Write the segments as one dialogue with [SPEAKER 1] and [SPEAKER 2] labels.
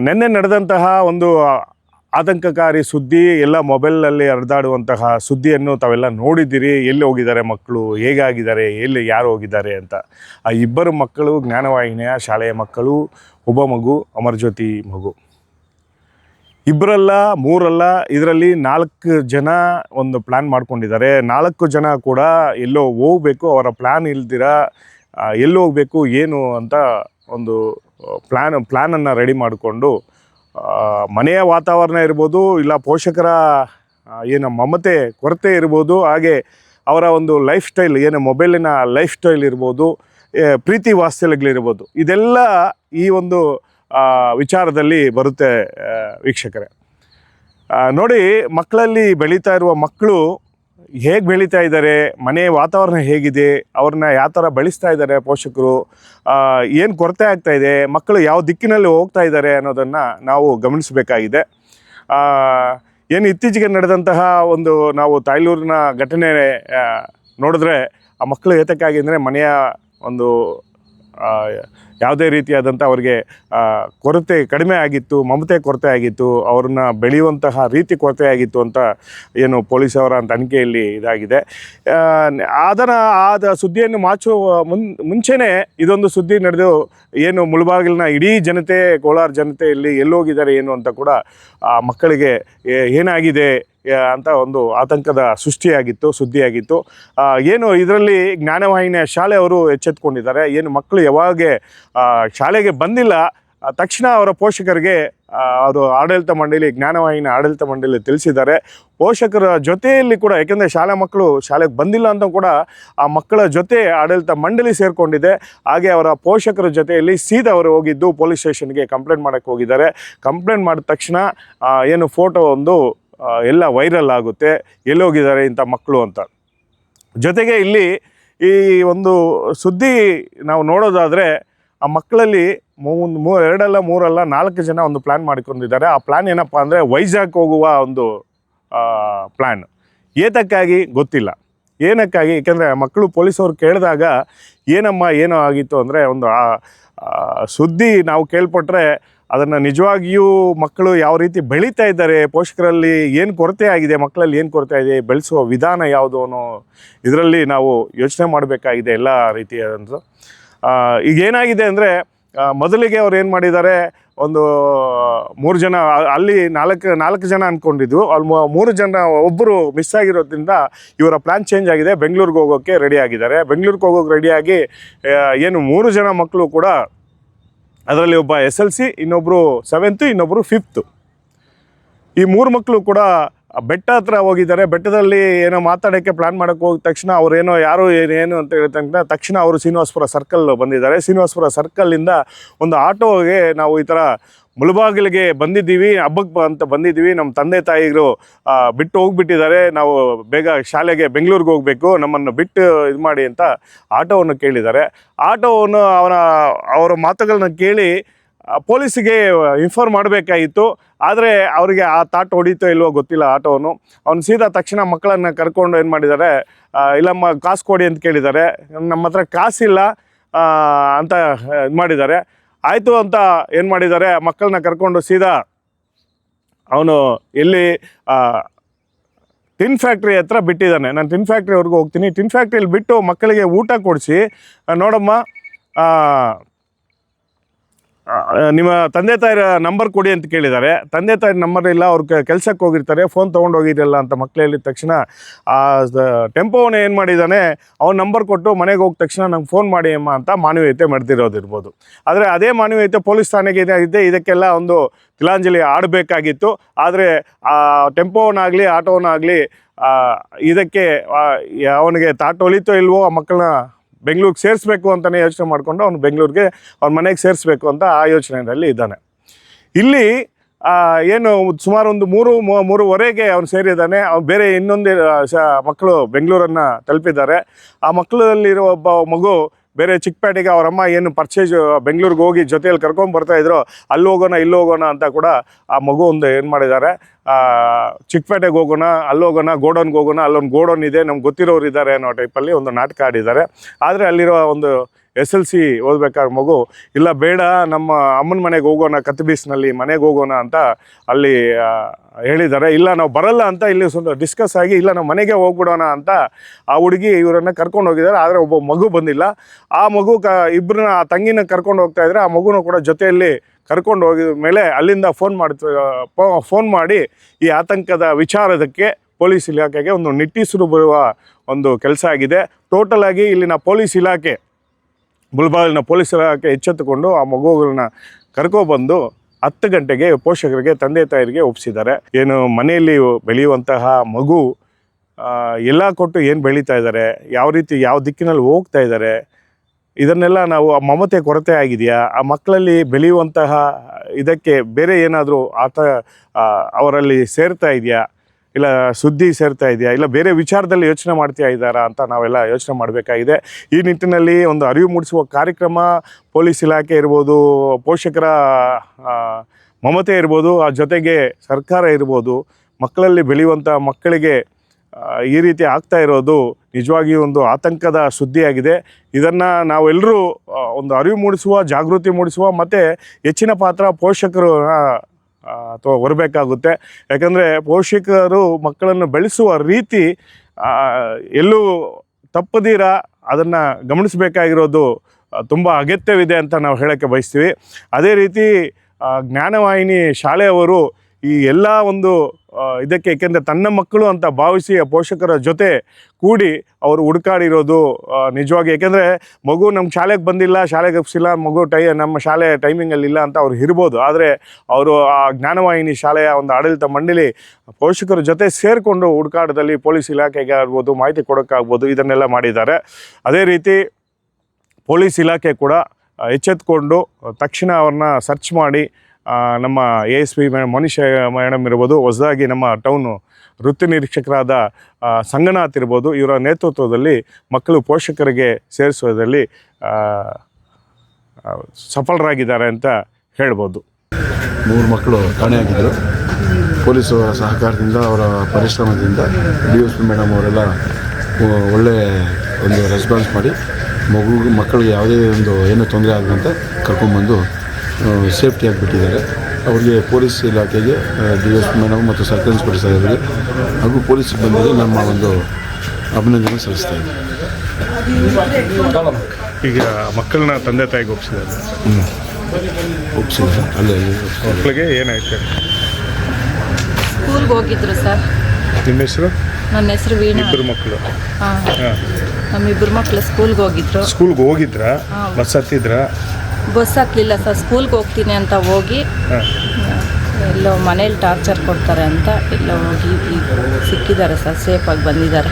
[SPEAKER 1] ನಿನ್ನೆ ನಡೆದಂತಹ ಒಂದು ಆತಂಕಕಾರಿ ಸುದ್ದಿ, ಎಲ್ಲ ಮೊಬೈಲ್ನಲ್ಲಿ ಹರಿದಾಡುವಂತಹ ಸುದ್ದಿಯನ್ನು ತಾವೆಲ್ಲ ನೋಡಿದ್ದೀರಿ. ಎಲ್ಲಿ ಹೋಗಿದ್ದಾರೆ ಮಕ್ಕಳು? ಹೇಗಾಗಿದ್ದಾರೆ? ಎಲ್ಲಿ ಯಾರು ಹೋಗಿದ್ದಾರೆ ಅಂತ. ಆ ಇಬ್ಬರು ಮಕ್ಕಳು, ಜ್ಞಾನವಾಹಿನಿಯ ಶಾಲೆಯ ಮಕ್ಕಳು, ಒಬ್ಬ ಮಗು ಅಮರ್ಜ್ಯೋತಿ ಮಗು. ಇಬ್ಬರಲ್ಲ, ಮೂರಲ್ಲ, ಇದರಲ್ಲಿ ನಾಲ್ಕು ಜನ ಒಂದು ಪ್ಲ್ಯಾನ್ ಮಾಡ್ಕೊಂಡಿದ್ದಾರೆ. ನಾಲ್ಕು ಜನ ಕೂಡ ಎಲ್ಲೋ ಹೋಗಬೇಕು, ಅವರ ಪ್ಲ್ಯಾನ್ ಇಲ್ದಿರ ಎಲ್ಲಿ ಹೋಗಬೇಕು, ಏನು ಅಂತ ಒಂದು ಪ್ಲ್ಯಾನ್ ಪ್ಲ್ಯಾನನ್ನು ರೆಡಿ ಮಾಡಿಕೊಂಡು ಮನೆಯ ವಾತಾವರಣ ಇರ್ಬೋದು, ಇಲ್ಲ ಪೋಷಕರ ಏನು ಮಮತೆ, ಕೊರತೆ ಇರ್ಬೋದು, ಹಾಗೆ ಅವರ ಒಂದು ಲೈಫ್ ಸ್ಟೈಲ್ ಏನು ಮೊಬೈಲಿನ ಲೈಫ್ ಸ್ಟೈಲ್ ಇರ್ಬೋದು ಪ್ರೀತಿ ವಾತ್ಸಲ್ಯಗಳಿರ್ಬೋದು, ಇದೆಲ್ಲ ಈ ಒಂದು ವಿಚಾರದಲ್ಲಿ ಬರುತ್ತೆ ವೀಕ್ಷಕರೇ. ನೋಡಿ, ಮಕ್ಕಳಲ್ಲಿ ಬೆಳೀತಾ ಇರುವ ಮಕ್ಕಳು ಹೇಗೆ ಬೆಳೀತಾ ಇದ್ದಾರೆ ಮನೆ ವಾತಾವರಣ ಹೇಗಿದೆ, ಅವ್ರನ್ನ ಯಾವ ಥರ ಬೆಳೆಸ್ತಾ ಇದ್ದಾರೆ ಪೋಷಕರು ಏನು ಕೊರತೆ ಆಗ್ತಾ ಇದೆ, ಮಕ್ಕಳು ಯಾವ ದಿಕ್ಕಿನಲ್ಲಿ ಹೋಗ್ತಾ ಇದ್ದಾರೆ ಅನ್ನೋದನ್ನು ನಾವು ಗಮನಿಸಬೇಕಾಗಿದೆ. ಏನು ಇತ್ತೀಚೆಗೆ ನಡೆದಂತಹ ಒಂದು ನಾವು ತಾಯ್ಲೂರಿನ ಘಟನೆ ನೋಡಿದ್ರೆ ಆ ಮಕ್ಕಳು ಏತಕ್ಕಾಗಿ ಅಂದರೆ ಮನೆಯ ಒಂದು ಯಾವುದೇ ರೀತಿಯಾದಂಥ ಅವ್ರಿಗೆ ಕೊರತೆ ಕಡಿಮೆ ಆಗಿತ್ತು, ಮಮತೆ ಕೊರತೆ ಆಗಿತ್ತು, ಅವ್ರನ್ನ ಬೆಳೆಯುವಂತಹ ರೀತಿ ಕೊರತೆ ಆಗಿತ್ತು ಅಂತ ಏನು ಪೊಲೀಸವರ ತನಿಖೆಯಲ್ಲಿ ಇದಾಗಿದೆ. ಅದನ್ನು ಆದ ಸುದ್ದಿಯನ್ನು ಮಾಚುವ ಮುನ್, ಮುಂಚೆನೇ ಇದೊಂದು ಸುದ್ದಿ ನಡೆದು ಏನು ಮುಳುಬಾಗಿಲಿನ ಇಡೀ ಜನತೆ, ಕೋಲಾರ ಜನತೆಯಲ್ಲಿ ಎಲ್ಲೋಗಿದ್ದಾರೆ ಏನು ಅಂತ ಕೂಡ ಆ ಮಕ್ಕಳಿಗೆ ಏನಾಗಿದೆ ಅಂತ ಒಂದು ಆತಂಕದ ಸೃಷ್ಟಿಯಾಗಿತ್ತು, ಸುದ್ದಿಯಾಗಿತ್ತು. ಏನು ಇದರಲ್ಲಿ ಜ್ಞಾನವಾಹಿನಿಯ ಶಾಲೆಯವರು ಎಚ್ಚೆತ್ಕೊಂಡಿದ್ದಾರೆ. ಏನು ಮಕ್ಕಳು ಯಾವಾಗ ಶಾಲೆಗೆ ಬಂದಿಲ್ಲ ತಕ್ಷಣ ಅವರ ಪೋಷಕರಿಗೆ ಅವರು ಆಡಳಿತ ಮಂಡಳಿ, ಜ್ಞಾನವಾಹಿನಿ ಆಡಳಿತ ಮಂಡಳಿ ತಿಳಿಸಿದ್ದಾರೆ. ಪೋಷಕರ ಜೊತೆಯಲ್ಲಿ ಕೂಡ, ಯಾಕೆಂದರೆ ಶಾಲಾ ಮಕ್ಕಳು ಶಾಲೆಗೆ ಬಂದಿಲ್ಲ ಅಂತ ಕೂಡ ಆ ಮಕ್ಕಳ ಜೊತೆ ಆಡಳಿತ ಮಂಡಳಿ ಸೇರಿಕೊಂಡಿದೆ. ಹಾಗೆ ಅವರ ಪೋಷಕರ ಜೊತೆಯಲ್ಲಿ ಸೀದಾ ಅವರು ಹೋಗಿದ್ದು, ಪೊಲೀಸ್ ಸ್ಟೇಷನ್ಗೆ ಕಂಪ್ಲೇಂಟ್ ಮಾಡೋಕ್ಕೆ ಹೋಗಿದ್ದಾರೆ. ಕಂಪ್ಲೇಂಟ್ ಮಾಡಿದ ತಕ್ಷಣ ಏನು ಫೋಟೋ ಒಂದು ಎಲ್ಲ ವೈರಲ್ ಆಗುತ್ತೆ. ಎಲ್ಲೋಗಿದ್ದಾರೆ ಇಂಥ ಮಕ್ಕಳು ಅಂತ. ಜೊತೆಗೆ ಇಲ್ಲಿ ಈ ಒಂದು ಸುದ್ದಿ ನಾವು ನೋಡೋದಾದರೆ ಆ ಮಕ್ಕಳಲ್ಲಿ ಒಂದು ಮೂ, ಎರಡಲ್ಲ, ಮೂರಲ್ಲ, ನಾಲ್ಕು ಜನ ಒಂದು ಪ್ಲ್ಯಾನ್ ಮಾಡಿಕೊಂಡಿದ್ದಾರೆ. ಆ ಪ್ಲ್ಯಾನ್ ಏನಪ್ಪ ಅಂದರೆ ವೈಜಾಗ್ ಹೋಗುವ ಒಂದು ಪ್ಲ್ಯಾನ್ ಏತಕ್ಕಾಗಿ? ಗೊತ್ತಿಲ್ಲ. ಏನಕ್ಕಾಗಿ? ಏಕೆಂದರೆ ಮಕ್ಕಳು ಪೊಲೀಸವ್ರು ಕೇಳಿದಾಗ ಏನಮ್ಮ, ಏನೋ ಆಗಿತ್ತು ಅಂದರೆ ಒಂದು ಆ, ಸುದ್ದಿ ನಾವು ಕೇಳ್ಪಟ್ರೆ ಅದನ್ನು ನಿಜವಾಗಿಯೂ ಮಕ್ಕಳು ಯಾವ ರೀತಿ ಬೆಳೀತಾ ಇದ್ದಾರೆ, ಪೋಷಕರಲ್ಲಿ ಏನು ಕೊರತೆ ಆಗಿದೆ, ಮಕ್ಕಳಲ್ಲಿ ಏನು ಕೊರತೆ ಇದೆ ಬೆಳೆಸುವ ವಿಧಾನ ಯಾವುದು ಅನ್ನೋ ಇದರಲ್ಲಿ ನಾವು ಯೋಚನೆ ಮಾಡಬೇಕಾಗಿದೆ ಎಲ್ಲ ಈಗ ಏನಾಗಿದೆ ಅಂದರೆ ಮೊದಲಿಗೆ ಅವ್ರು ಏನು ಮಾಡಿದ್ದಾರೆ, ಒಂದು ಮೂರು ಜನ ಅಲ್ಲಿ ನಾಲ್ಕು ನಾಲ್ಕು ಜನ ಅಂದ್ಕೊಂಡಿದ್ವು ಅಲ್ಲಿ ಮೂರು ಜನ ಒಬ್ಬರು ಮಿಸ್ ಆಗಿರೋದ್ರಿಂದ ಇವರ ಪ್ಲ್ಯಾನ್ ಚೇಂಜ್ ಆಗಿದೆ, ಬೆಂಗಳೂರಿಗೆ ಹೋಗೋಕ್ಕೆ ರೆಡಿ ಆಗಿದ್ದಾರೆ. ಬೆಂಗಳೂರಿಗೆ ಹೋಗೋಕ್ಕೆ ರೆಡಿಯಾಗಿ ಏನು ಮೂರು ಜನ ಮಕ್ಕಳು ಕೂಡ ಅದರಲ್ಲಿ ಒಬ್ಬ ಎಸ್ ಎಲ್ ಸಿ ಇನ್ನೊಬ್ಬರು ಸೆವೆಂತು ಇನ್ನೊಬ್ಬರು ಫಿಫ್ತು ಈ ಮೂರು ಮಕ್ಕಳು ಕೂಡ ಬೆಟ್ಟ ಹತ್ರ ಹೋಗಿದ್ದಾರೆ. ಬೆಟ್ಟದಲ್ಲಿ ಏನೋ ಮಾತಾಡೋಕ್ಕೆ ಪ್ಲ್ಯಾನ್ ಮಾಡೋಕ್ಕೆ ಹೋಗಿದ ತಕ್ಷಣ ಅವರೇನೋ ಯಾರು ಏನು ಅಂತ ಹೇಳಿದ ತಕ್ಷಣ ಅವರು ಶ್ರೀನಿವಾಸಪುರ ಸರ್ಕಲ್ ಬಂದಿದ್ದಾರೆ. ಶ್ರೀನಿವಾಸಪುರ ಸರ್ಕಲ್ಲಿಂದ ಒಂದು ಆಟೋಗೆ ನಾವು ಈ ಥರ ಮುಳುಬಾಗಿಲಿಗೆ ಬಂದಿದ್ದೀವಿ ಹಬ್ಬಕ್ಕೆ ಅಂತ ಬಂದಿದ್ದೀವಿ. ನಮ್ಮ ತಂದೆ ತಾಯಿಗಳು ಬಿಟ್ಟು ಹೋಗ್ಬಿಟ್ಟಿದ್ದಾರೆ. ನಾವು ಬೇಗ ಶಾಲೆಗೆ ಬೆಂಗಳೂರಿಗೆ ಹೋಗಬೇಕು. ನಮ್ಮನ್ನು ಬಿಟ್ಟು ಇದು ಮಾಡಿ ಅಂತ ಆಟೋವನ್ನು ಕೇಳಿದ್ದಾರೆ. ಆಟೋವನ್ನು ಅವನ, ಅವರ ಮಾತುಗಳನ್ನ ಕೇಳಿ ಪೊಲೀಸಿಗೆ ಇನ್ಫಾರ್ಮ್ ಮಾಡಬೇಕಾಗಿತ್ತು. ಆದರೆ ಅವರಿಗೆ ಆ ತಾಟ್ ಹೊಡೀತೋ ಇಲ್ವೋ ಗೊತ್ತಿಲ್ಲ ಆಟೋವನ್ನು ಅವ್ನು ಸೀದಾ ತಕ್ಷಣ ಮಕ್ಕಳನ್ನು ಕರ್ಕೊಂಡು ಏನು ಮಾಡಿದ್ದಾರೆ ಇಲ್ಲಮ್ಮ ಕಾಸು ಕೊಡಿ ಅಂತ ಕೇಳಿದ್ದಾರೆ. ನಮ್ಮ ಹತ್ರ ಕಾಸಿಲ್ಲ ಅಂತ ಇದು ಮಾಡಿದ್ದಾರೆ. ಆಯಿತು ಅಂತ ಏನು ಮಾಡಿದ್ದಾರೆ? ಮಕ್ಕಳನ್ನ ಕರ್ಕೊಂಡು ಸೀದಾ ಅವನು ಎಲ್ಲಿ ಟಿನ್ ಫ್ಯಾಕ್ಟ್ರಿ ಹತ್ರ ಬಿಟ್ಟಿದ್ದಾನೆ. ನಾನು ಟಿನ್ ಫ್ಯಾಕ್ಟ್ರಿವರೆಗೂ ಹೋಗ್ತೀನಿ. ಟಿನ್ ಫ್ಯಾಕ್ಟ್ರಿಯಲ್ಲಿ ಬಿಟ್ಟು ಮಕ್ಕಳಿಗೆ ಊಟ ಕೊಡಿಸಿ ನೋಡಮ್ಮ ನಿಮ್ಮ ತಂದೆ ತಾಯಿರ ನಂಬರ್ ಕೊಡಿ ಅಂತ ಕೇಳಿದ್ದಾರೆ. ತಂದೆ ತಾಯಿ ನಂಬರ್ ಇಲ್ಲ, ಅವ್ರು ಕೆಲಸಕ್ಕೆ ಹೋಗಿರ್ತಾರೆ ಫೋನ್ ತೊಗೊಂಡು ಅಂತ ಮಕ್ಳು ಹೇಳಿದ ತಕ್ಷಣ ಆ ಟೆಂಪೋವನ್ನು ಏನು ಮಾಡಿದ್ದಾನೆ, ಅವ್ನ ನಂಬರ್ ಕೊಟ್ಟು ಮನೆಗೆ ಹೋಗಿದ ತಕ್ಷಣ ನಂಗೆ ಫೋನ್ ಮಾಡಿ ಅಮ್ಮ ಅಂತ ಮಾನವೀಯತೆ ಮಾಡ್ತಿರೋದಿರ್ಬೋದು ಆದರೆ ಅದೇ ಮಾನವೀಯತೆ ಪೊಲೀಸ್ ಠಾಣೆಗೆ ಇದೆ ಇದಕ್ಕೆಲ್ಲ ಒಂದು ತಿಲಾಂಜಲಿ ಆಡಬೇಕಾಗಿತ್ತು. ಆದರೆ ಆ ಟೆಂಪೋವನ್ನಾಗಲಿ, ಆಟೋವನ್ನಾಗಲಿ ಇದಕ್ಕೆ ಅವನಿಗೆ ತಾಟೊಲಿತೋ ಇಲ್ವೋ ಆ ಮಕ್ಕಳನ್ನ ಬೆಂಗಳೂರಿಗೆ ಸೇರಿಸ್ಬೇಕು ಅಂತಲೇ ಯೋಚನೆ ಮಾಡಿಕೊಂಡು ಅವನು ಬೆಂಗಳೂರಿಗೆ ಅವ್ನ ಮನೆಗೆ ಸೇರಿಸ್ಬೇಕು ಅಂತ ಆ ಯೋಚನೆಯಲ್ಲಿ ಇದ್ದಾನೆ. ಇಲ್ಲಿ ಏನು ಸುಮಾರು ಒಂದು ಮೂರು ಮೂರುವರೆಗೆ ಅವನು ಸೇರಿದ್ದಾನೆ ಅವ್ನು ಬೇರೆ ಇನ್ನೊಂದು ಮಕ್ಕಳು ಬೆಂಗಳೂರನ್ನು ತಲುಪಿದ್ದಾರೆ. ಆ ಮಕ್ಕಳಲ್ಲಿರೋ ಒಬ್ಬ ಮಗು ಬೇರೆ ಚಿಕ್ಕಪೇಟೆಗೆ ಅವರಮ್ಮ ಏನು ಪರ್ಚೇಜ್ ಬೆಂಗಳೂರಿಗೆ ಹೋಗಿ ಜೊತೆಯಲ್ಲಿ ಕರ್ಕೊಂಡು ಬರ್ತಾ ಇದ್ರು, ಅಲ್ಲಿ ಹೋಗೋಣ, ಇಲ್ಲಿ ಹೋಗೋಣ ಅಂತ ಕೂಡ ಆ ಮಗು ಒಂದು ಏನು ಮಾಡಿದ್ದಾರೆ ಚಿಕ್ಕಪೇಟೆಗೆ ಹೋಗೋಣ, ಅಲ್ಲಿ ಹೋಗೋಣ, ಗೋಡನ್ಗೆ ಹೋಗೋಣ, ಅಲ್ಲೊಂದು ಗೋಡೌನ್ ಇದೆ, ನಮ್ಗೆ ಗೊತ್ತಿರೋರು ಇದ್ದಾರೆ ಅನ್ನೋ ಟೈಪಲ್ಲಿ ಒಂದು ನಾಟಕ ಆಡಿದ್ದಾರೆ. ಆದರೆ ಅಲ್ಲಿರೋ ಒಂದು ಎಸ್ ಎಲ್ ಸಿ ಓದ್ಬೇಕಾದ್ರೆ ಮಗು, ಇಲ್ಲ ಬೇಡ, ನಮ್ಮ ಅಮ್ಮನ ಮನೆಗೆ ಹೋಗೋಣ ಕತ್ಬೀಸ್ನಲ್ಲಿ ಮನೆಗೆ ಹೋಗೋಣ ಅಂತ ಅಲ್ಲಿ ಹೇಳಿದ್ದಾರೆ. ಇಲ್ಲ, ನಾವು ಬರಲ್ಲ ಅಂತ ಇಲ್ಲಿ ಸ್ವಲ್ಪ ಡಿಸ್ಕಸ್ ಆಗಿ, ಇಲ್ಲ, ನಾವು ಮನೆಗೆ ಹೋಗ್ಬಿಡೋಣ ಅಂತ ಆ ಹುಡುಗಿ ಇವರನ್ನು ಕರ್ಕೊಂಡು ಹೋಗಿದ್ದಾರೆ. ಆದರೆ ಒಬ್ಬ ಮಗು ಬಂದಿಲ್ಲ. ಆ ಮಗು ಕ ಇಬ್ಬರನ್ನ ಆ ತಂಗಿನ ಕರ್ಕೊಂಡು ಹೋಗ್ತಾ ಇದ್ರೆ ಆ ಮಗುನೂ ಕೂಡ ಜೊತೆಯಲ್ಲಿ ಕರ್ಕೊಂಡು ಹೋಗಿದ ಮೇಲೆ ಅಲ್ಲಿಂದ ಫೋನ್ ಮಾಡ್ತ ಫೋನ್ ಮಾಡಿ ಈ ಆತಂಕದ ವಿಚಾರದಕ್ಕೆ ಪೊಲೀಸ್ ಇಲಾಖೆಗೆ ಒಂದು ನಿಟ್ಟೀಸರು ಬರುವ ಒಂದು ಕೆಲಸ ಆಗಿದೆ. ಟೋಟಲ್ ಆಗಿ ಇಲ್ಲಿನ ಪೊಲೀಸ್ ಇಲಾಖೆ ಮುಲ್ಬಾಗಿಲಿನ ಪೊಲೀಸ್ ಇಲಾಖೆ ಎಚ್ಚೆತ್ತುಕೊಂಡು ಆ ಮಗುಗಳನ್ನ ಕರ್ಕೊಬಂದು ಹತ್ತು ಗಂಟೆಗೆ ಪೋಷಕರಿಗೆ, ತಂದೆ ತಾಯರಿಗೆ ಒಪ್ಪಿಸಿದ್ದಾರೆ ಏನು ಮನೆಯಲ್ಲಿ ಬೆಳೆಯುವಂತಹ ಮಗು ಎಲ್ಲ ಕೊಟ್ಟು ಏನು ಬೆಳೀತಾ ಇದ್ದಾರೆ, ಯಾವ ರೀತಿ, ಯಾವ ದಿಕ್ಕಿನಲ್ಲಿ ಹೋಗ್ತಾ ಇದ್ದಾರೆ, ಇದನ್ನೆಲ್ಲ ನಾವು ಆ ಮಮತೆ ಕೊರತೆ ಆಗಿದೆಯಾ? ಆ ಮಕ್ಕಳಲ್ಲಿ ಬೆಳೆಯುವಂತಹ ಇದಕ್ಕೆ ಬೇರೆ ಏನಾದರೂ ಆತ ಅವರಲ್ಲಿ ಸೇರ್ತಾ ಇದೆಯಾ? ಇಲ್ಲ ಸುದ್ದಿ ಸೇರ್ತಾ ಇದೆಯಾ? ಇಲ್ಲ ಬೇರೆ ವಿಚಾರದಲ್ಲಿ ಯೋಚನೆ ಮಾಡ್ತಾ ಇದ್ದಾರಾ ಅಂತ ನಾವೆಲ್ಲ ಯೋಚನೆ ಮಾಡಬೇಕಾಗಿದೆ. ಈ ನಿಟ್ಟಿನಲ್ಲಿ ಒಂದು ಅರಿವು ಮೂಡಿಸುವ ಕಾರ್ಯಕ್ರಮ ಪೊಲೀಸ್ ಇಲಾಖೆ ಇರ್ಬೋದು, ಪೋಷಕರ ಮಮತೆ ಇರ್ಬೋದು, ಆ, ಜೊತೆಗೆ ಸರ್ಕಾರ ಇರ್ಬೋದು, ಮಕ್ಕಳಲ್ಲಿ ಬೆಳೆಯುವಂಥ ಮಕ್ಕಳಿಗೆ ಈ ರೀತಿ ಆಗ್ತಾ ಇರೋದು ನಿಜವಾಗಿಯೂ ಒಂದು ಆತಂಕದ ಸುದ್ದಿಯಾಗಿದೆ. ಇದನ್ನು ನಾವೆಲ್ಲರೂ ಒಂದು ಅರಿವು ಮೂಡಿಸುವ, ಜಾಗೃತಿ ಮೂಡಿಸುವ, ಮತ್ತು ಹೆಚ್ಚಿನ ಪಾತ್ರ ಪೋಷಕರು ಅಥವಾ ಬರಬೇಕಾಗುತ್ತೆ. ಯಾಕಂದರೆ ಪೋಷಕರು ಮಕ್ಕಳನ್ನು ಬೆಳೆಸುವ ರೀತಿ ಎಲ್ಲೂ ತಪ್ಪದೀರ ಅದನ್ನು ಗಮನಿಸಬೇಕಾಗಿರೋದು ತುಂಬ ಅಗತ್ಯವಿದೆ ಅಂತ ನಾವು ಹೇಳೋಕ್ಕೆ ಬಯಸ್ತೀವಿ. ಅದೇ ರೀತಿ ಜ್ಞಾನವಾಹಿನಿ ಶಾಲೆಯವರು ಈ ಎಲ್ಲ ಒಂದು ಇದಕ್ಕೆ, ಏಕೆಂದರೆ ತನ್ನ ಮಕ್ಕಳು ಅಂತ ಭಾವಿಸಿ ಪೋಷಕರ ಜೊತೆ ಕೂಡಿ ಅವರು ಹುಡುಕಾಡಿರೋದು ನಿಜವಾಗಿ. ಏಕೆಂದರೆ ಮಗು ನಮ್ಮ ಶಾಲೆಗೆ ಬಂದಿಲ್ಲ, ಶಾಲೆಗೆ ಒಪ್ಸಿಲ್ಲ, ಮಗು ಟೈ, ನಮ್ಮ ಶಾಲೆ ಟೈಮಿಂಗಲ್ಲಿ ಇಲ್ಲ ಅಂತ ಅವ್ರು ಇರ್ಬೋದು ಆದರೆ ಅವರು ಆ ಜ್ಞಾನವಾಹಿನಿ ಶಾಲೆಯ ಒಂದು ಆಡಳಿತ ಮಂಡಳಿ ಪೋಷಕರ ಜೊತೆ ಸೇರಿಕೊಂಡು ಹುಡುಕಾಟದಲ್ಲಿ ಪೊಲೀಸ್ ಇಲಾಖೆಗೆ ಆಗ್ಬೋದು, ಮಾಹಿತಿ ಕೊಡೋಕ್ಕಾಗ್ಬೋದು, ಇದನ್ನೆಲ್ಲ ಮಾಡಿದ್ದಾರೆ. ಅದೇ ರೀತಿ ಪೊಲೀಸ್ ಇಲಾಖೆ ಕೂಡ ಎಚ್ಚೆತ್ಕೊಂಡು ತಕ್ಷಣ ಅವ್ರನ್ನ ಸರ್ಚ್ ಮಾಡಿ ನಮ್ಮ ಎ ಎಸ್ ಪಿ ಮನುಷ್ಯ ಮೇಡಮ್ ಇರ್ಬೋದು, ಹೊಸದಾಗಿ ನಮ್ಮ ಟೌನು ವೃತ್ತಿ ನಿರೀಕ್ಷಕರಾದ ಸಂಗನಾಥ್ ಇರ್ಬೋದು, ಇವರ ನೇತೃತ್ವದಲ್ಲಿ ಮಕ್ಕಳು ಪೋಷಕರಿಗೆ ಸೇರಿಸುವುದರಲ್ಲಿ ಸಫಲರಾಗಿದ್ದಾರೆ ಅಂತ ಹೇಳ್ಬೋದು.
[SPEAKER 2] ಮೂರು ಮಕ್ಕಳು ಕಾಣೆಯಾಗಿದ್ದರು ಪೊಲೀಸು ಸಹಕಾರದಿಂದ, ಅವರ ಪರಿಶ್ರಮದಿಂದ ಡಿ ಎಸ್ ಪಿ ಮೇಡಮ್ ಅವರೆಲ್ಲ ಒಳ್ಳೆ ಒಂದು ರೆಸ್ಪಾನ್ಸ್ ಮಾಡಿ, ಮಗು, ಮಕ್ಕಳಿಗೆ ಯಾವುದೇ ಒಂದು ಏನು ತೊಂದರೆ ಆಗದಂತೆ ಕರ್ಕೊಂಡ್ಬಂದು ಸೇಫ್ಟಿ ಆಗಿಬಿಟ್ಟಿದ್ದಾರೆ. ಅವರಿಗೆ ಪೊಲೀಸ್ ಇಲಾಖೆಗೆ ಡಿ ಎಸ್ ಪಿ ಮೇಡಮ್ ಮತ್ತು ಸರ್ಕಲ್ ಇನ್ಸ್ಪೆಕ್ಟರ್ ಸಾಹೇಬರಿಗೆ ಹಾಗೂ ಪೊಲೀಸ್ ಸಿಬ್ಬಂದಿಗೆ ನಮ್ಮ ಒಂದು ಅಭಿನಂದನೆ ಸಲ್ಲಿಸ್ತಾ ಇದ್ದೀವಿ
[SPEAKER 1] ಈಗ ಮಕ್ಕಳನ್ನ ತಂದೆ ತಾಯಿಗೆ ಒಪ್ಪಿಸಿದ್ದಾರೆ
[SPEAKER 2] ಒಪ್ಪಿಸಿದ್ದಾರೆ ಅಲ್ಲೇ.
[SPEAKER 1] ಮಕ್ಕಳಿಗೆ ಏನಾಯ್ತು
[SPEAKER 3] ಸ್ಕೂಲ್ಗೆ ಹೋಗಿದ್ರು ಸರ್.
[SPEAKER 1] ನಿಮ್ಮ ಹೆಸರು?
[SPEAKER 3] ನನ್ನ ಹೆಸರು ವೀಣಾ
[SPEAKER 1] ಇಬ್ಬರು ಮಕ್ಕಳು.
[SPEAKER 3] ಹಾಂ.
[SPEAKER 1] ಹಾಂ.
[SPEAKER 3] ನಮ್ಮಿಬ್ಬರು ಮಕ್ಕಳು ಸ್ಕೂಲ್ಗೆ ಹೋಗಿದ್ರು.
[SPEAKER 1] ಸ್ಕೂಲ್ಗೆ ಹೋಗಿದ್ರಾ? ಬಸ್ ಹತ್ತಿದ್ರಾ?
[SPEAKER 3] ಬಸ್ ಹತ್ತಲಿಲ್ಲ ಸರ್ ಸ್ಕೂಲ್ಗೆ ಹೋಗ್ತೀನಿ ಅಂತ ಹೋಗಿ ಎಲ್ಲೋ ಮನೇಲಿ ಟಾರ್ಚರ್ ಕೊಡ್ತಾರೆ ಅಂತ ಎಲ್ಲ ಹೋಗಿ ಈಗ ಸಿಕ್ಕಿದ್ದಾರೆ ಸರ್ ಸೇಫಾಗಿ ಬಂದಿದ್ದಾರೆ.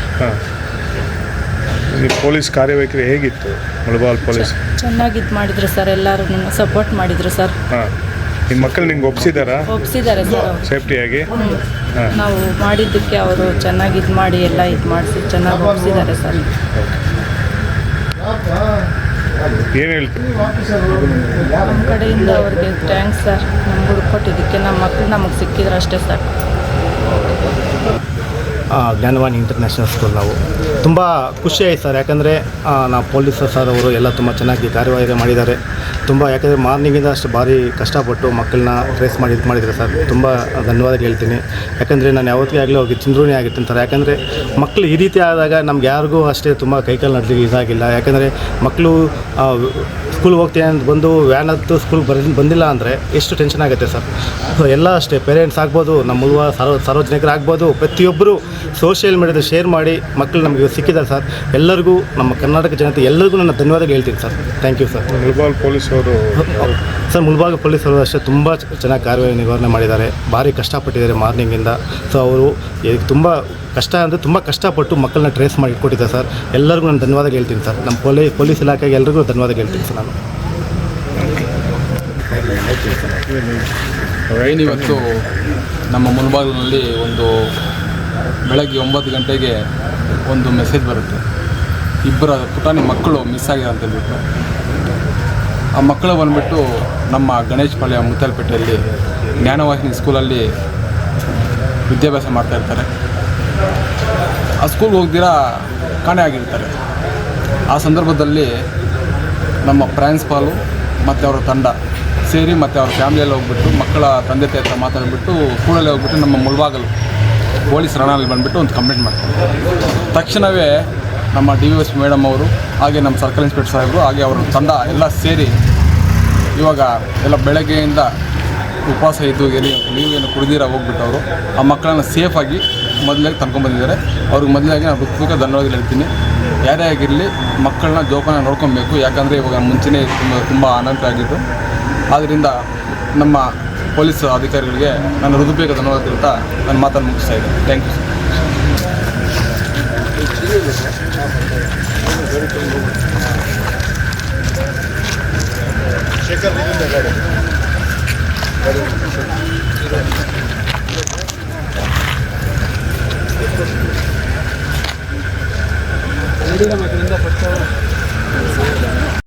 [SPEAKER 1] ಈ ಪೊಲೀಸ್ ಕಾರ್ಯವೈಖರಿ ಹೇಗಿತ್ತು? ಮುಳಬಾಲ್ ಪೊಲೀಸ್
[SPEAKER 3] ಚೆನ್ನಾಗಿ ಇದು ಮಾಡಿದ್ರು ಸರ್ ಎಲ್ಲರೂ ಸಪೋರ್ಟ್ ಮಾಡಿದ್ರು ಸರ್.
[SPEAKER 1] ನಿಮ್ಮ ಮಕ್ಕಳು ನಿಮ್ಗೆ ಒಪ್ಸಿದಾರಾ?
[SPEAKER 3] ಒಪ್ಸಿದ್ದಾರೆ ಸರ್
[SPEAKER 1] ಸೇಫ್ಟಿಯಾಗಿ?
[SPEAKER 3] ನಾವು ಮಾಡಿದ್ದಕ್ಕೆ ಅವರು ಚೆನ್ನಾಗಿ ಇದು ಮಾಡಿ ಎಲ್ಲ ಇದು ಮಾಡಿಸಿ ಚೆನ್ನಾಗಿ ಒಪ್ಸಿದ್ದಾರೆ ಸರ್.
[SPEAKER 1] ಏನು ಹೇಳ್ತೀವಿ
[SPEAKER 3] ನಮ್ಮ ಕಡೆಯಿಂದ ಅವ್ರಿಗೆ ಥ್ಯಾಂಕ್ಸ್ ಸರ್ ನಮ್ಗೆ ಹುಡುಕೊಟ್ಟಿದ್ದಕ್ಕೆ ನಮ್ಮ ಮಕ್ಕಳು ನಮಗೆ ಸಿಕ್ಕಿದ್ರೆ ಅಷ್ಟೇ ಸರ್
[SPEAKER 4] ಜ್ಞಾನವಾಣಿ ಇಂಟರ್ನ್ಯಾಷನಲ್ ಸ್ಕೂಲ್ ನಾವು. ತುಂಬ ಖುಷಿ ಆಯ್ತು ಸರ್. ಯಾಕಂದರೆ ನಾವು ಪೊಲೀಸ್ ಸರ್ ಅವರು ಎಲ್ಲ ತುಂಬ ಚೆನ್ನಾಗಿ ಕಾರ್ಯವಾಹಿ ಮಾಡಿದ್ದಾರೆ. ತುಂಬ, ಯಾಕಂದರೆ ಮಾರ್ನಿಂಗಿಂದ ಅಷ್ಟು ಭಾರಿ ಕಷ್ಟಪಟ್ಟು ಮಕ್ಕಳನ್ನ ರೇಸ್ ಮಾಡಿ ಇದು ಮಾಡಿದರೆ ಸರ್. ತುಂಬ ಧನ್ಯವಾದ ಹೇಳ್ತೀನಿ. ಯಾಕಂದರೆ ನಾನು ಯಾವತ್ತಿಗೆ ಆಗಲಿ ಹೋಗಿ ಚಿಂದ್ರೂಣಿ ಆಗಿರ್ತೀನಿ ಸರ್. ಯಾಕಂದರೆ ಮಕ್ಕಳು ಈ ರೀತಿ ಆದಾಗ ನಮ್ಗೆ ಯಾರಿಗೂ ಅಷ್ಟೇ ತುಂಬ ಕೈಕಾಲು ನಡೆದಿಗೆ ಇದಾಗಿಲ್ಲ. ಯಾಕಂದರೆ ಮಕ್ಕಳು ಸ್ಕೂಲ್ಗೆ ಹೋಗ್ತೀನಿ ಅಂತ ಬಂದು ವ್ಯಾನ್ ಹತ್ತು ಸ್ಕೂಲ್ಗೆ ಬರ ಬಂದಿಲ್ಲ ಅಂದರೆ ಎಷ್ಟು ಟೆನ್ಷನ್ ಆಗುತ್ತೆ ಸರ್ ಸೊ ಎಲ್ಲ ಅಷ್ಟೇ ಪೇರೆಂಟ್ಸ್ ಆಗ್ಬೋದು ನಮ್ಮ ಉಲ್ವ ಸಾರ್ವ ಸಾರ್ವಜನಿಕರು ಆಗ್ಬೋದು ಪ್ರತಿಯೊಬ್ಬರು ಸೋಷಿಯಲ್ ಮೀಡಿಯಾದ ಶೇರ್ ಮಾಡಿ ಮಕ್ಕಳು ನಮಗೆ ಸಿಕ್ಕಿದ್ದಾರೆ ಸರ್ ಎಲ್ಲರಿಗೂ ನಮ್ಮ ಕರ್ನಾಟಕ ಜನತೆ ಎಲ್ಲರಿಗೂ ನನ್ನ ಧನ್ಯವಾದಗಳು ಹೇಳ್ತೀನಿ sir thank you sir
[SPEAKER 1] Mulbagal police ಅವರು
[SPEAKER 4] ಸರ್ ಮುಲ್ಬಾಗ ಪೊಲೀಸರು ಅಷ್ಟೇ ತುಂಬ ಚೆನ್ನಾಗಿ ಕಾರ್ಯ ನಿರ್ವಹಣೆ ಮಾಡಿದ್ದಾರೆ. ಭಾರಿ ಕಷ್ಟಪಟ್ಟಿದ್ದಾರೆ ಮಾರ್ನಿಂಗಿಂದ ಸೊ ಅವರು ತುಂಬ ಕಷ್ಟ ಅಂದರೆ ತುಂಬ ಕಷ್ಟಪಟ್ಟು ಮಕ್ಕಳನ್ನ ಟ್ರೇಸ್ ಮಾಡಿ ಇಟ್ಕೊಟ್ಟಿದ್ದೆ ಸರ್. ಎಲ್ಲರಿಗೂ ನಾನು ಧನ್ಯವಾದ ಹೇಳ್ತೀನಿ ಸರ್. ನಮ್ಮ ಪೊಲೀ, ಪೊಲೀಸ್ ಇಲಾಖೆಗೆ ಎಲ್ರಿಗೂ ಧನ್ಯವಾದ ಹೇಳ್ತೀನಿ ಸರ್ ನಾನು.
[SPEAKER 5] ಏನಿವತ್ತು ನಮ್ಮ ಮುಂಭಾಗದಲ್ಲಿ ಒಂದು ಬೆಳಗ್ಗೆ ಒಂಬತ್ತು ಗಂಟೆಗೆ ಒಂದು ಮೆಸೇಜ್ ಬರುತ್ತೆ. ಇಬ್ಬರ ಪುಟಾಣಿ ಮಕ್ಕಳು ಮಿಸ್ ಆಗಿದೆ ಅಂತ ಹೇಳ್ಬಿಟ್ಟು. ಆ ಮಕ್ಕಳು ಬಂದುಬಿಟ್ಟು ನಮ್ಮ ಗಣೇಶ್ ಪಾಳ್ಯ ಮುತ್ತಲ್ಪೇಟೆಯಲ್ಲಿ ಜ್ಞಾನವಾಹಿನಿ ಸ್ಕೂಲಲ್ಲಿ ವಿದ್ಯಾಭ್ಯಾಸ ಮಾಡ್ತಾ ಇರ್ತಾರೆ. ಆ ಸ್ಕೂಲ್ಗೆ ಹೋಗ್ದಿರಾ ಕಾಣೆ ಆಗಿರ್ತಾರೆ. ಆ ಸಂದರ್ಭದಲ್ಲಿ ನಮ್ಮ ಪ್ರಾನ್ಸ್ಪಾಲು ಮತ್ತು ಅವರ ತಂಡ ಸೇರಿ ಮತ್ತು ಅವ್ರ ಫ್ಯಾಮಿಲಿಯಲ್ಲಿ ಹೋಗ್ಬಿಟ್ಟು ಮಕ್ಕಳ ತಂದೆ ತಾಯಿ ಹತ್ರ ಮಾತಾಡಿಬಿಟ್ಟು ಸ್ಕೂಲಲ್ಲಿ ಹೋಗ್ಬಿಟ್ಟು ನಮ್ಮ ಮುಳ್ಬಾಗಲು ಪೊಲೀಸ್ ರಣಾಲಿ ಬಂದುಬಿಟ್ಟು ಒಂದು ಕಂಪ್ಲೇಂಟ್ ಮಾಡ್ತಾರೆ. ತಕ್ಷಣವೇ ನಮ್ಮ ಡಿ ವಿ ಎಸ್ ಮೇಡಮ್ ಅವರು, ಹಾಗೆ ನಮ್ಮ ಸರ್ಕಲ್ ಇನ್ಸ್ಪೆಕ್ಟರ್ ಸಾಹೇಬರು, ಹಾಗೆ ಅವರ ತಂಡ ಎಲ್ಲ ಸೇರಿ ಇವಾಗ ಎಲ್ಲ ಬೆಳಗ್ಗೆಯಿಂದ ಉಪವಾಸ ಇದ್ದು ಎಲ್ಲಿ ನೀವು ಏನು ಕುಡಿದಿರ ಹೋಗ್ಬಿಟ್ಟವರು, ಆ ಮಕ್ಕಳನ್ನು ಸೇಫಾಗಿ ಮೊದಲಾಗಿ ತಂದ್ಕೊಂಡ್ಬಂದಿದ್ದಾರೆ ಅವ್ರಿಗೆ ಮೊದಲಾಗಿ ನಾನು ಹೃತ್ಪೂರ್ವಕ ಧನ್ಯವಾದಗಳು ಹೇಳ್ತೀನಿ. ಯಾರೇ ಆಗಿರಲಿ ಮಕ್ಕಳನ್ನ ಜೋಪಾನ ನೋಡ್ಕೊಬೇಕು. ಯಾಕಂದರೆ ಇವಾಗ ಮುಂಚೆನೇ ತುಂಬ ತುಂಬ ಆನಂದ ಆಗಿತ್ತು ಆದ್ದರಿಂದ ನಮ್ಮ ಪೊಲೀಸ್ ಅಧಿಕಾರಿಗಳಿಗೆ ನನ್ನ ಹೃದಯಪೇಗ ಧನ್ಯವಾದ ಹೇಳ್ತಾ ನನ್ನ ಮಾತನ್ನು ಮುಗಿಸ್ತಾ ಇದ್ದೀನಿ. Thank you sir Shekhar Dígame que por favor.